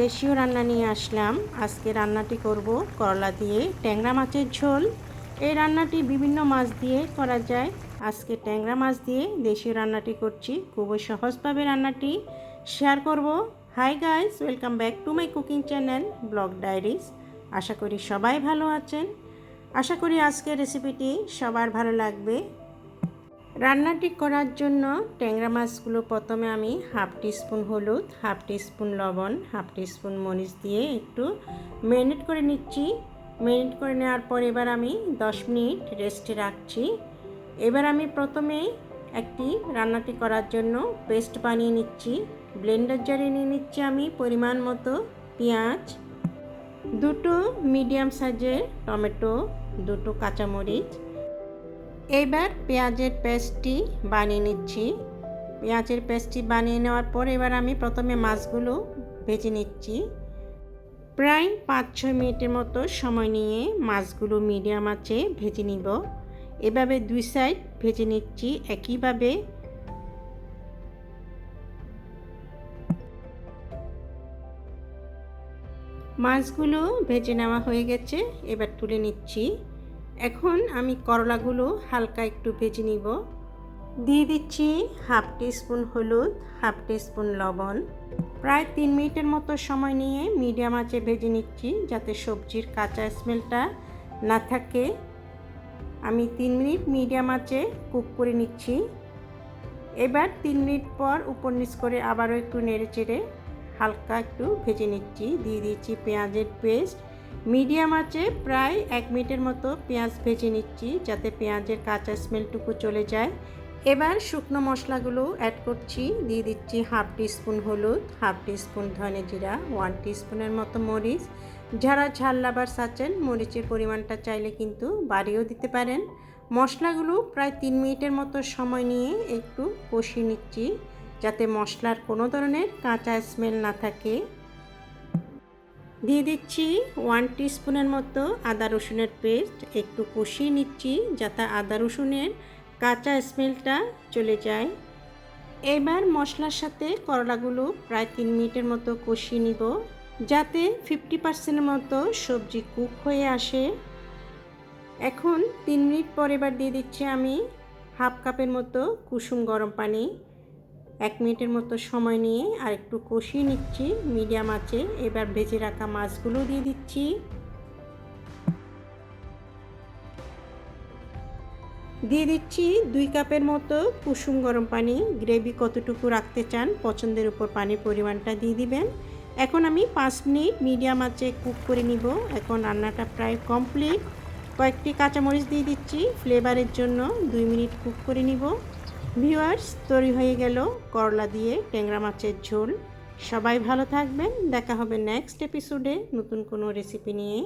দেশীয় রান্না নিয়ে আসলাম। আজকে রান্নাটি করব করলা দিয়ে ট্যাংরা মাছের ঝোল। এই রান্নাটি বিভিন্ন মাছ দিয়ে করা যায়। আজকে ট্যাংরা মাছ দিয়ে দেশীয় রান্নাটি করছি। খুবই সহজভাবে রান্নাটি শেয়ার করব। Hi guys welcome back to my cooking channel blog diaries আশা করি সবাই ভালো আছেন। আশা করি আজকের রেসিপিটি সবার ভালো লাগবে। রান্নাটি করার জন্য ট্যাংরা মাছগুলো প্রথমে আমি হাফ টিস্পুন হলুদ, হাফ টিস্পুন লবণ, হাফ টিস্পুন মরিচ দিয়ে একটু ম্যারিনেট করে নিচ্ছি। ম্যারিনেট করে নেওয়ার পর এবার আমি 10 মিনিট রেস্টে রাখছি। এবার আমি প্রথমে একটি রান্নাটি করার জন্য পেস্ট বানিয়ে নিচ্ছি। ব্লেন্ডার জারে নিয়ে নিচ্ছি আমি পরিমাণ মতো পেঁয়াজ, দুটো মিডিয়াম সাইজের টমেটো, দুটো কাঁচামরিচ এবার পেঁয়াজের পেস্টটি বানিয়ে নিচ্ছি। পেঁয়াজের পেস্টটি বানিয়ে নেওয়ার পর এবার আমি প্রথমে মাছগুলো ভেজে নিচ্ছি। প্রায় পাঁচ ছয় মিনিটের মতো সময় নিয়ে মাছগুলো মিডিয়াম আঁচে ভেজে নিব। এভাবে দুই সাইড ভেজে নিচ্ছি একইভাবে। মাছগুলো ভেজে নেওয়া হয়ে গেছে, এবার তুলে নিচ্ছি। এখন আমি করলাগুলো হালকা একটু ভেজে নিব। দিয়ে দিচ্ছি হাফ স্পুন হলুদ, হাফ স্পুন লবণ। প্রায় তিন মিনিটের মতো সময় নিয়ে মিডিয়াম আঁচে ভেজে নিচ্ছি যাতে সবজির কাঁচা স্মেলটা না থাকে। আমি তিন মিনিট মিডিয়াম আঁচে কুক করে নিচ্ছি। এবার তিন মিনিট পর উপর নিচ করে আবারও একটু নেড়ে চেড়ে হালকা একটু ভেজে নিচ্ছি। দিয়ে দিচ্ছি পেঁয়াজের পেস্ট মিডিয়াম আছে প্রায় এক মিনিটের মতো পেঁয়াজ ভেজে নিচ্ছি যাতে পেঁয়াজের কাঁচা স্মেলটুকু চলে যায়। এবার শুকনো মশলাগুলো অ্যাড করছি, দিয়ে দিচ্ছি হাফ টিস্পুন হলুদ, হাফ টিস্পুন ধনে জিরা ওয়ান টিস্পুনের মতো মরিচ। যারা ঝাল লাভার চাচ্ছেন, মরিচের পরিমাণটা চাইলে কিন্তু বাড়িয়েও দিতে পারেন। মশলাগুলো প্রায় তিন মিনিটের মতো সময় নিয়ে একটু কষিয়ে নিচ্ছি যাতে মশলার কোনো ধরনের কাঁচা স্মেল না থাকে। দিয়ে দিচ্ছি ওয়ান স্পুনের মতো আদা রসুনের পেস্ট। একটু কষিয়ে নিচ্ছি যাতে আদা রসুনের কাঁচা স্মেলটা চলে যায়। এবার মশলার সাথে করলাগুলো প্রায় তিন মিনিটের মতো কষিয়ে নিব যাতে ফিফটি পার্সেন্টের মতো সবজি কুক হয়ে আসে। এখন তিন মিনিট পর এবার দিয়ে দিচ্ছি আমি হাফ কাপের মতো কুসুম গরম পানি। এক মিনিটের মতো সময় নিয়ে আর একটু কষিয়ে নিচ্ছি, মিডিয়াম আছে এবার ভেজে রাখা মাছগুলো দিয়ে দিচ্ছি। দিয়ে দিচ্ছি দুই কাপের মতো কুসুম গরম পানি। গ্রেভি কতটুকু রাখতে চান, পছন্দের উপর পানির পরিমাণটা দিয়ে দিবেন। এখন আমি পাঁচ মিনিট মিডিয়াম আঁচে কুক করে নিব। এখন রান্নাটা প্রায় কমপ্লিট। কয়েকটি কাঁচামরিচ দিয়ে দিচ্ছি। ফ্লেভারের জন্য দুই মিনিট কুক করে নিব। ভিউয়ার্স, তৈরি হয়ে গেল করলা দিয়ে ট্যাংরা মাছের ঝোল। সবাই ভালো থাকবেন। দেখা হবে নেক্সট এপিসোডে নতুন কোনো রেসিপি নিয়ে।